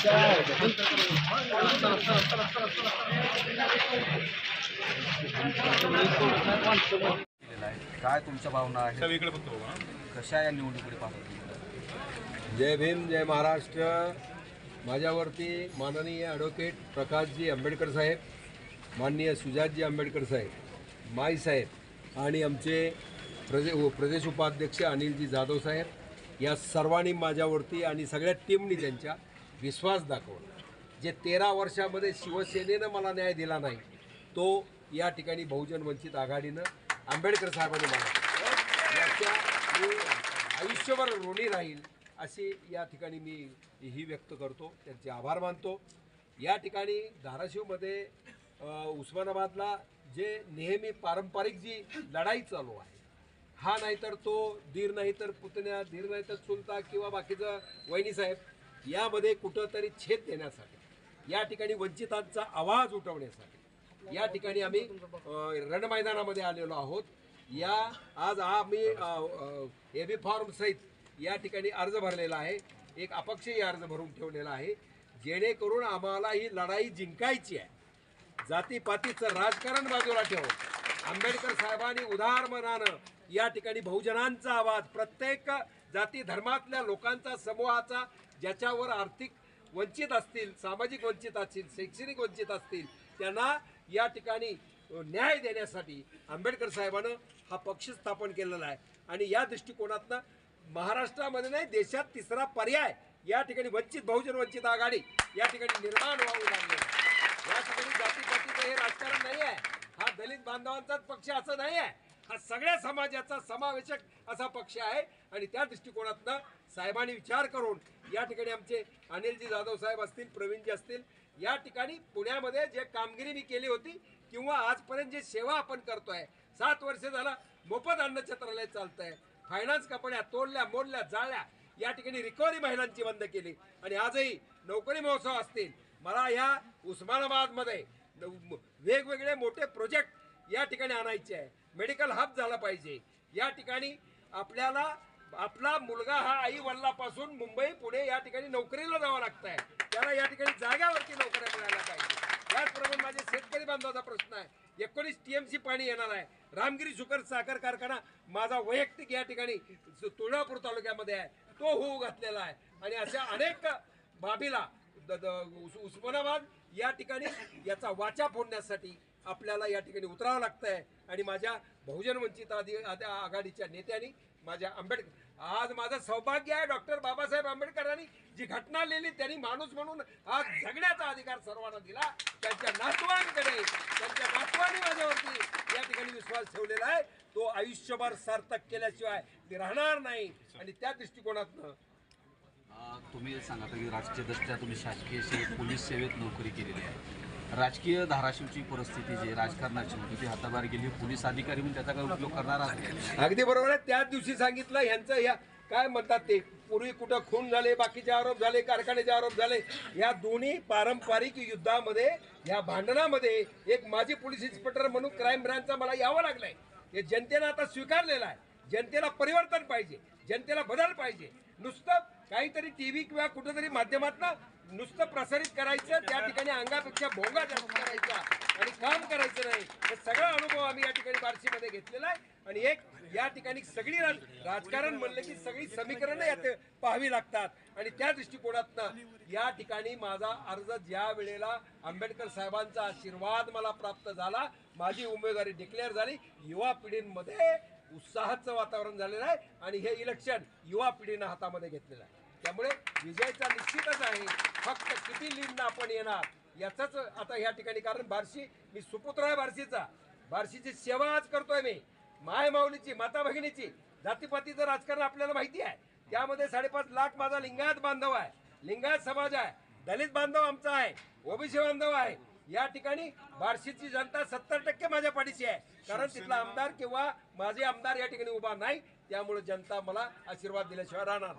आहे काय तुमच्या भावना बघा. कशा या निवडणुकीकडे पाहता जय भीम जय महाराष्ट्र. माझ्यावरती माननीय ॲडव्होकेट प्रकाशजी आंबेडकर साहेब माननीय सुजातजी आंबेडकर साहेब माई साहेब आणि आमचे प्रदे उ- प्रदेश उपाध्यक्ष अनिलजी जाधव साहेब या सर्वांनी माझ्यावरती आणि सगळ्या टीमनी त्यांच्या विश्वास दाखवला. जे तेरा वर्षामध्ये शिवसेनेनं मला न्याय दिला नाही तो या ठिकाणी बहुजन वंचित आघाडीनं आंबेडकर साहेबांनी मला याच्या मी आयुष्यभर ऋणी राहील अशी या ठिकाणी मी ही व्यक्त करतो. त्यांचे आभार मानतो. या ठिकाणी धाराशिवमध्ये उस्मानाबादला जे नेहमी पारंपरिक जी लढाई चालू आहे हा नाहीतर तो धीर नाही तर पुतण्या धीर नाही तर चुलता किंवा बाकीचं वहिनीसाहेब यामध्ये कुठंतरी छेद देण्यासाठी या ठिकाणी वंचितांचा आवाज उठवण्यासाठी या ठिकाणी आम्ही रणमैदानामध्ये आलेलो आहोत. या आज आम्ही ए बी फॉर्म सहित या ठिकाणी अर्ज भरलेला आहे. एक अपक्षही अर्ज भरून ठेवलेला आहे. जेणेकरून आम्हाला ही लढाई जिंकायची आहे. जातीपातीचं राजकारण बाजूला ठेवून आंबेडकर साहेबांनी उदार मनानं या ठिकाणी बहुजनांचा आवाज प्रत्येक जाती धर्मातल्या लोकांचा समूहाचा ज्याच्यावर आर्थिक वंचित असतील सामाजिक वंचित असतील शैक्षणिक वंचित असतील त्यांना या ठिकाणी न्याय देण्यासाठी आंबेडकर साहेबानं हा पक्ष स्थापन केलेला आहे. आणि या दृष्टिकोनातनं महाराष्ट्रामध्ये नाही देशात तिसरा पर्याय या ठिकाणी वंचित बहुजन वंचित आघाडी या ठिकाणी निर्माण व्हावं लागले या ठिकाणी जातीपातीचं हे राजकारण नाही आहे. हा दलित बांधवांचाच पक्ष असं नाही आहे. हा सगळ्या समाजाचा समावेशक असा पक्ष आहे. आणि त्या दृष्टिकोनातनं साहेबांनी विचार करून या ठिकाणी आमचे अनिलजी जाधव साहेब असतील प्रवीणजी असतील या ठिकाणी पुण्यामध्ये जे कामगिरी मी केली होती किंवा आजपर्यंत जे सेवा आपण करतो आहे सात वर्ष झाला मोफत अन्न छत्रालय चालत आहे फायनान्स कंपन्या तोडल्या मोडल्या जाळल्या या ठिकाणी रिकव्हरी महिलांची बंद केली. आणि आजही नोकरी महोत्सव असतील. मला ह्या उस्मानाबादमध्ये न- वेगवेगळे मोठे प्रोजेक्ट या ठिकाणी आणायचे आहे. मेडिकल हब झाला पाहिजे. या ठिकाणी आपल्याला आपला मुलगा हा आई वडिलापासून मुंबई पुणे या ठिकाणी नोकरीला जावं लागत आहे त्याला या ठिकाणी जाग्यावरती नोकऱ्या मिळायला पाहिजे. त्याचप्रमाणे माझे शेतकरी बांधवाचा प्रश्न आहे. एकोणीस टीएमसी पाणी येणार आहे. रामगिरी सुकर साखर कारखाना माझा वैयक्तिक या ठिकाणी तुळजापूर तालुक्यामध्ये आहे. तो होऊ घातलेला आहे. आणि अशा अनेक बाबीला द- द- उस्मानाबाद या ठिकाणी याचा वाचा फोडण्यासाठी आपल्याला या ठिकाणी उतरावं लागतंय. आणि माझ्या बहुजन वंचित आधी आधी आघाडीच्या नेत्यांनी माझ्या आंबेडकर आज माझं सौभाग्य आहे डॉक्टर बाबासाहेब आंबेडकरांनी जी घटना लिहिली त्यांनी माणूस म्हणून आज जगण्याचा अधिकार सर्वांना दिला. त्यांच्या नातवांकडे त्यांच्या नातवांनी माझ्यावरती या ठिकाणी विश्वास ठेवलेला आहे. तो आयुष्यभर सार्थक केल्याशिवाय ते राहणार नाही. आणि त्या दृष्टिकोनातनं तुम्ही सांगा की राजकीय दृष्ट्या तुम्ही शासकीय पोलीस सेवेत नोकरी केलेली आहे. राजकीय धाराशिवची परिस्थिती जी राजकारणाची म्हणजे होती ती हाताबाहेर गेली पोलीस अधिकारी म्हणून त्याचा काय उपयोग करणार आहात? अगदी बरोबर आहे. त्याच दिवशी सांगितलं ह्यांचं ह्या काय म्हणतात ते? पूर्वी कुठं खून झाले बाकीचे आरोप झाले कारखान्याचे आरोप झाले या दोन्ही पारंपरिक युद्धामध्ये या भांडणामध्ये एक माजी पोलीस इन्स्पेक्टर म्हणून क्राईम ब्रँचचा मला यावं लागलंय. हे जनतेनं आता स्वीकारलेलं आहे. जनतेला परिवर्तन पाहिजे जनतेला बदल पाहिजे. नुसतं काहीतरी टी व्ही किंवा कुठंतरी माध्यमातनं नुसतं प्रसारित करायचं त्या ठिकाणी अंगापेक्षा भोंगा जास्त करायचा आणि काम करायचं नाही. हे सगळा अनुभव आम्ही या ठिकाणी बार्शीमध्ये घेतलेला आहे. आणि एक या ठिकाणी सगळी राज राजकारण म्हणलं की सगळी समीकरणं यात पाहावी लागतात. आणि त्या दृष्टिकोनातनं या ठिकाणी माझा अर्ज ज्या वेळेला आंबेडकर साहेबांचा आशीर्वाद मला प्राप्त झाला माझी उमेदवारी डिक्लेअर झाली युवा पिढींमध्ये उत्साहाचं वातावरण झालेलं आहे आणि हे इलेक्शन युवा पिढीनं हातामध्ये घेतलेलं आहे. त्यामुळे विजयाचा निश्चितच आहे. फक्त किती लीडनं आपण येणार याचंच आता या ठिकाणी कारण बार्शी मी सुपुत्र आहे बार्शीचा. बार्शीची सेवा आज करतोय मी. माय माऊलीची माता भगिनीची जातीपातीचं राजकारण आपल्याला माहिती आहे. त्यामध्ये साडेपाच लाख माझा लिंगायत बांधव आहे. लिंगायत समाज आहे. दलित बांधव आमचा आहे. ओबीसी बांधव आहे. या ठिकाणी बार्शीची जनता सत्तर टक्के माझ्या पाठीशी आहे कारण तिथला आमदार किंवा माझे आमदार या ठिकाणी उभा नाही त्यामुळे जनता मला आशीर्वाद दिल्याशिवाय राहणार?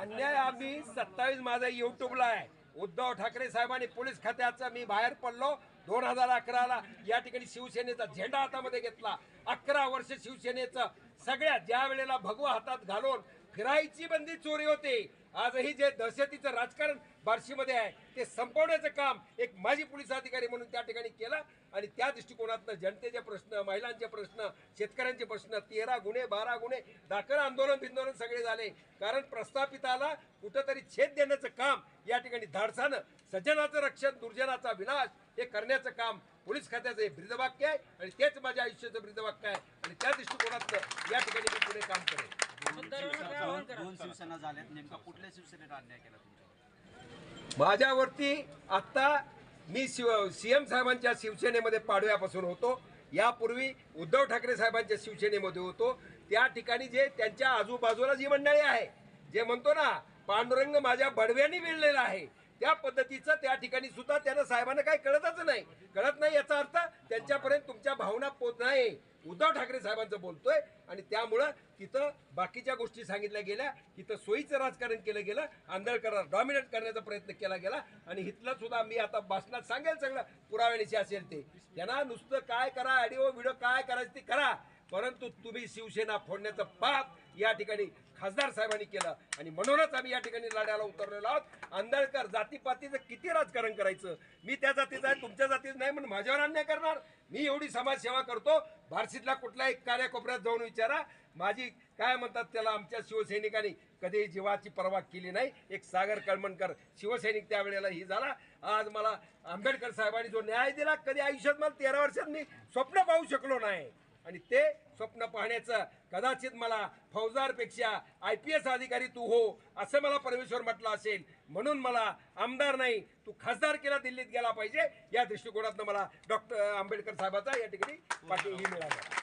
अन्याय आम्ही सत्तावीस माझा युट्यूबला आहे. उद्धव ठाकरे साहेबांनी पोलीस खात्याचा मी बाहेर पडलो. दोन हजार अकराला या ठिकाणी शिवसेनेचा झेंडा हातामध्ये घेतला. अकरा वर्ष शिवसेनेचं सगळ्या ज्या वेळेला भगवा हातात घालून फिरायची बंदी चोरी होते. आजही जे दहशतीचं राजकारण बार्शीमध्ये आहे ते संपवण्याचं काम एक माजी पोलीस अधिकारी म्हणून त्या ठिकाणी केला. आणि त्या दृष्टिकोनातनं जनतेचे प्रश्न महिलांचे प्रश्न शेतकऱ्यांचे प्रश्न तेरा गुन्हे बारा गुन्हे दाखल आंदोलन बिंदोलन सगळे झाले. कारण प्रस्थापिताला कुठंतरी छेद देण्याचं काम या ठिकाणी धाडसानं सज्जनाचं रक्षण दुर्जनाचा विनाश हे करण्याचं काम पोलीस खात्याचं हे ब्रीदवाक्य आहे. आणि तेच माझ्या आयुष्याचं ब्रीदवाक्य आहे. आणि त्या दृष्टिकोनातनं या ठिकाणी मी पुढे काम करेन. दोन शिवसेना झाल्यात नेमका कुठल्या अन्याय केला तुमच्या माझ्यावरती आत्ता मी शिव सीएम साहेबांच्या शिवसेनेमध्ये पाडव्यापासून होतो. यापूर्वी उद्धव ठाकरे साहेबांच्या शिवसेनेमध्ये होतो. त्या ठिकाणी जे त्यांच्या आजूबाजूला जी मंडळी आहे जे म्हणतो ना पांडुरंग माझ्या बडव्याने विणलेला आहे त्या पद्धतीचं त्या ठिकाणी सुद्धा त्यांना साहेबांना काही कळतच नाही. कळत नाही याचा अर्थ त्यांच्यापर्यंत तुमच्या भावना पोच नाही. उद्धव ठाकरे साहेबांचं बोलतोय आणि त्यामुळं तिथं बाकीच्या गोष्टी सांगितल्या गेल्या तिथं सोयीचं राजकारण केलं गेलं आंधळकर डॉमिनेट करण्याचा प्रयत्न केला गेला आणि इथलं सुद्धा मी आता भाषणात सांगेल सगळं पुराव्यानिशी असेल ते. त्यांना नुसतं काय करा ऑडिओ व्हिडिओ काय करायचं ते करा परंतु तुम्ही शिवसेना फोडण्याचं पाप या ठिकाणी खासदार साहेबांनी केलं. आणि म्हणूनच आम्ही या ठिकाणी लढ्याला उतरलेलो आहोत. आंधळकर जातीपातीचं किती राजकारण करायचं? मी त्या जातीचं आहे तुमच्या जातीचं नाही म्हणून माझ्यावर अन्याय करणार? मी एवढी समाजसेवा करतो. बार्शीतल्या कुठल्याही कार्याकोपऱ्यात जाऊन विचारा. माझी काय म्हणतात त्याला आमच्या शिवसैनिकांनी कधी जीवाची पर्वा केली नाही. एक सागर कळमणकर शिवसैनिक त्यावेळेला ही झाला. आज मला आंबेडकर साहेबांनी जो न्याय दिला कधी आयुष्यात मला तेरा वर्षात मी स्वप्न पाहू शकलो नाही. आणि ते स्वप्न पाहण्याचं कदाचित मला फौजदारपेक्षा आय पी एस अधिकारी तू हो असं मला परमेश्वर म्हटलं असेल. म्हणून मला आमदार नाही तू खासदार केला दिल्लीत गेला पाहिजे. या दृष्टिकोनातनं मला डॉक्टर आंबेडकर साहेबाचा या ठिकाणी पाठी मिळाला.